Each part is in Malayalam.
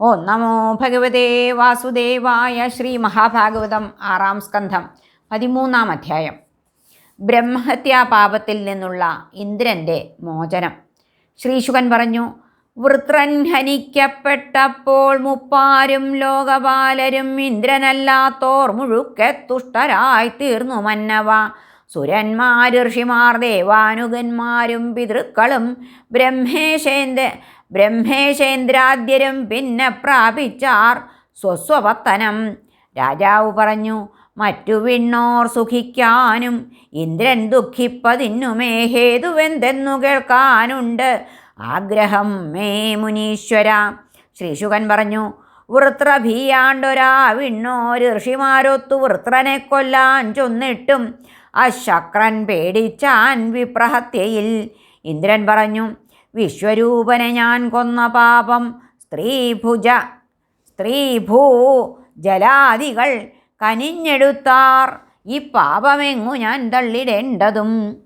ഓ നമോ ഭഗവതേ വാസുദേവായ ശ്രീ മഹാഭാഗവതം ആറാം സ്കന്ധം പതിമൂന്നാം അധ്യായം. ബ്രഹ്മഹത്യാപാപത്തിൽ നിന്നുള്ള ഇന്ദ്രന്റെ മോചനം. ശ്രീശുകൻ പറഞ്ഞു വൃത്രൻ ഹനിക്കപ്പെട്ടപ്പോൾ മുപ്പാരും ലോകപാലരും ഇന്ദ്രനല്ലാത്തോർ മുഴുക്കെ തുഷ്ടരായി തീർന്നു മന്നവ. സുരന്മാർ ഋഷിമാർ ദേവാനുഗന്മാരും പിതൃക്കളും ബ്രഹ്മേശേന്ദ്ര ബ്രഹ്മേശേന്ദ്രാദ്യരും പിന്നെ പ്രാപിച്ചാർ സ്വസ്വപത്തനം രാജാവ് പറഞ്ഞു മറ്റു വിണ്ണോർ സുഖിക്കാനും ഇന്ദ്രൻ ദുഃഖിപ്പതിന്നുമേ ഹേതുവെന്തെന്നു കേൾക്കാനുണ്ട്. ആഗ്രഹം മേ മുനീശ്വര. ശ്രീശുകൻ പറഞ്ഞു വൃത്രഭീയാണ്ടൊരാ വിണ്ണോര് ഋഷിമാരൊത്തു വൃത്രനെ കൊല്ലാൻ ചൊന്നിട്ടും അശക്രൻ പേടിച്ചാൻ വിപ്രഹത്യയിൽ. ഇന്ദ്രൻ പറഞ്ഞു വിശ്വരൂപനെ ഞാൻ കൊന്ന പാപം. സ്ത്രീഭുജ സ്ത്രീഭൂ ജലാദികൾ കനിഞ്ഞെടുത്താർ. ഈ പാപമെങ്ങു ഞാൻ തള്ളിടേണ്ടതും?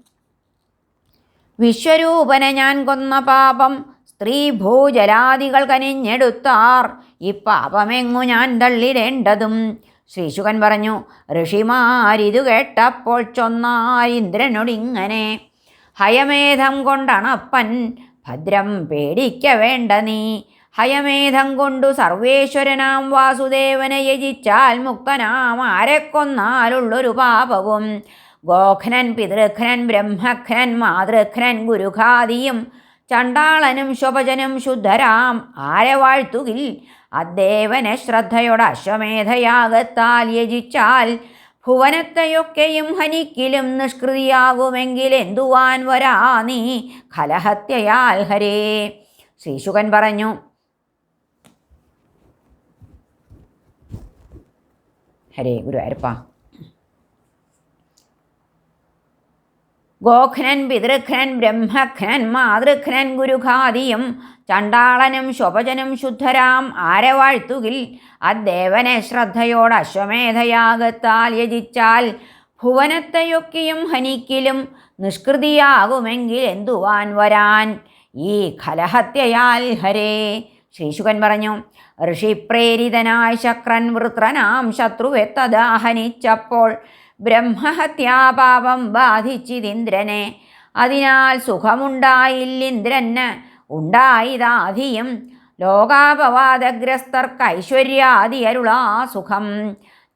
വിശ്വരൂപനെ ഞാൻ കൊന്ന പാപം. സ്ത്രീ ഭൂജലാദികൾ കനിഞ്ഞെടുത്താർ. ഈ പാപമെങ്ങു ഞാൻ തള്ളിടേണ്ടതും? ശ്രീശുകൻ പറഞ്ഞു ഋഷിമാരിതു കേട്ടപ്പോൾ ചൊന്നാർ ഇന്ദ്രനോടിങ്ങനെ. ഹയമേധം കൊണ്ടണപ്പൻ ഭദ്രം പേടിക്ക വേണ്ട നീ. ഹയമേധം കൊണ്ടു സർവേശ്വരനാം വാസുദേവനെ യജിച്ചാൽ മുക്തനാം. ആരെ കൊന്നാലുള്ളൊരു പാപവും. ഗോഖനൻ പിതൃഘ്നൻ ബ്രഹ്മഘ്നൻ മാതൃഘ്നൻ ഗുരുഘാദിയും ചണ്ടാളനും ശുഭജനും ശുദ്ധരാം. ആരെ വാഴ്ത്തുകിൽ? അദ്ദേവനെ ശ്രദ്ധയോടെ അശ്വമേധയാകത്താൽ യജിച്ചാൽ ഭുവനത്തെയൊക്കെയും ഹനിക്കിലും നിഷ്കൃതിയാകുമെങ്കിൽ എന്തുവാൻ വരാ നീ? കലഹത്യയാൽ ഹരേ. ശ്രീശുകൻ പറഞ്ഞു ഹരേ ഗുരുവായൂരപ്പ. ഗോഘ്നൻ പിതൃഘ്നൻ ബ്രഹ്മഘ്നൻ മാതൃഘ്നൻ ഗുരുഖാദിയും ചണ്ടാളനും ശുഭജനും ശുദ്ധരാം ആരവാഴ്ത്തുകിൽ. അദ്ദേവനെ ശ്രദ്ധയോട് അശ്വമേധയാകത്താൽ യജിച്ചാൽ ഭുവനത്തെയൊക്കെയും ഹനിക്കിലും നിഷ്കൃതിയാകുമെങ്കിൽ എന്തുവാൻ വരാൻ? ഈ കലഹത്യയാൽ ഹരേ ശ്രീശുകൻ പറഞ്ഞു ഋഷിപ്രേരിതനായ ശക്രൻ വൃത്രനാം ശത്രുവെ തദാഹനിച്ചപ്പോൾ ബ്രഹ്മഹത്യാപാപം ബാധിച്ചിതിന്ദ്രനെ. അതിനാൽ സുഖമുണ്ടായില്ലിന്ദ്രന് ഉണ്ടായിതാധിയും ലോകാപവാദഗ്രസ്തർക്ക് ഐശ്വര്യാദി അരുളാ സുഖം.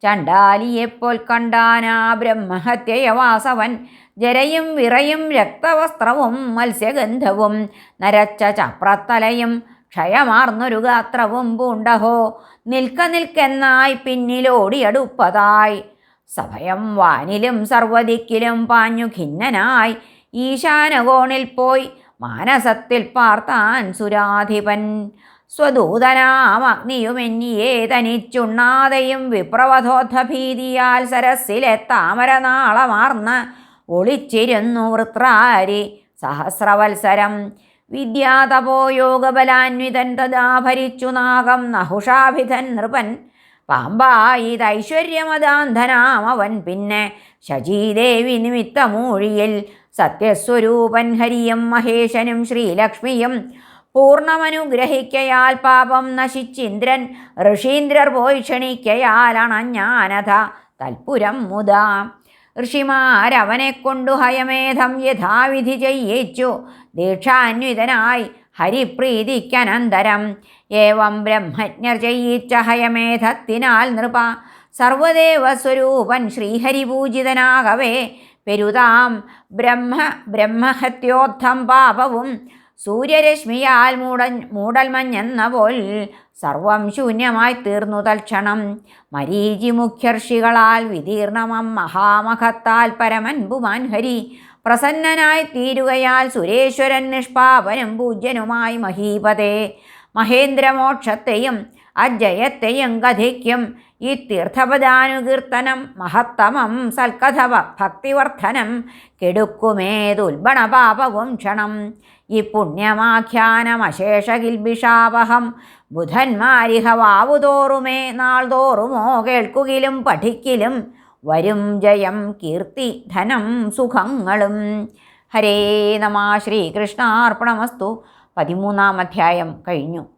ചണ്ടാലിയെപ്പോൽ കണ്ടാനാ ബ്രഹ്മഹത്യയവാസവൻ ജരയും വിറയും രക്തവസ്ത്രവും മത്സ്യഗന്ധവും നരച്ച ചപ്രത്തലയും ക്ഷയമാർന്നൊരു ഗാത്രവും പൂണ്ടഹോ നിൽക്ക നിൽക്കെന്നായി പിന്നിലോടിയടുപ്പതായി. സഭയം വാനിലും സർവദിക്കിലും പാഞ്ഞു ഖിന്നനായി. ഈശാനകോണിൽ പോയി മാനസത്തിൽ പാർത്താൻ സുരാധിപൻ. സ്വദൂതനാം സ്വദൂതനാമഗ്നിയുമെന്നിയെ തനിച്ചുണ്ണാതെയും വിപ്രവധോദ്ധഭീതിയാൽ സരസ്സിലെ താമരനാളമാർന്ന് ഒളിച്ചിരുന്നു വൃത്രാരി സഹസ്രവത്സരം. വിദ്യാതപോ യോഗബലാന്വിതൻ തദാഭരിച്ചു നാഗം നഹുഷാഭിധൻ നൃപൻ. പാമ്പായിതൈശ്വര്യമദാന്ധനാം അവൻ പിന്നെ ശചീദേവി നിമിത്തമൂഴിയിൽ സത്യസ്വരൂപൻ ഹരിയും മഹേശനും ശ്രീലക്ഷ്മിയും പൂർണമനുഗ്രഹിക്കയാൽ പാപം നശിച്ചിന്ദ്രൻ ഋഷീന്ദ്രർ പോയി ക്ഷണിക്കയാൽ അണഞ്ഞാനഥ തൽപുരം മുതാ ഋഷിമാരവനെ കൊണ്ടു ഹയമേധം യഥാവിധി ചെയ്യിച്ചു. ദീക്ഷാന്വിതനായി ഹരിപ്രീതിക്കനന്തരം. ഏവം ബ്രഹ്മജ്ഞർ ചെയ്യിച്ച ഹയമേധത്തിനാൽ നൃപ സർവദേവസ്വരൂപൻ ശ്രീഹരിപൂജിതനാകവേ. പെരുതാം ബ്രഹ്മ ബ്രഹ്മഹത്യോദ്ധം പാപവും സൂര്യരശ്മിയാൽ മൂടൻ മൂടൽമഞ്ഞെന്ന പോൽ സർവം ശൂന്യമായി തീർന്നു തൽക്ഷണം. മരീചി മുഖ്യർഷികളാൽ വിതീർണമം മഹാമഹത്താൽ പരമൻപുമാൻ ഹരി. പ്രസന്നനായി തീരുകയാൽ സുരേശ്വരൻ നിഷ്പാപനും പൂജ്യനുമായി മഹീപതേ. മഹേന്ദ്രമോക്ഷത്തെയും അജയത്തെയും കഥിക്കും ഈ തീർത്ഥപദാനുകീർത്തനം മഹത്തമം സൽക്കഥവ ഭക്തിവർദ്ധനം കെടുക്കുമേതുൽബണപാപവും ക്ഷണം. ഈ പുണ്യമാഖ്യാനമശേഷകിൽബിഷാപഹം ബുധന്മാരിഹ വാവുതോറുമേ നാൾതോറുമോ കേൾക്കുകിലും പഠിക്കിലും വരും ജയം കീർത്തി ധനം സുഖങ്ങളും. ഹരേ നമ ശ്രീകൃഷ്ണാർപ്പണമസ്തു. പതിമൂന്നാം അധ്യായം കഴിഞ്ഞു.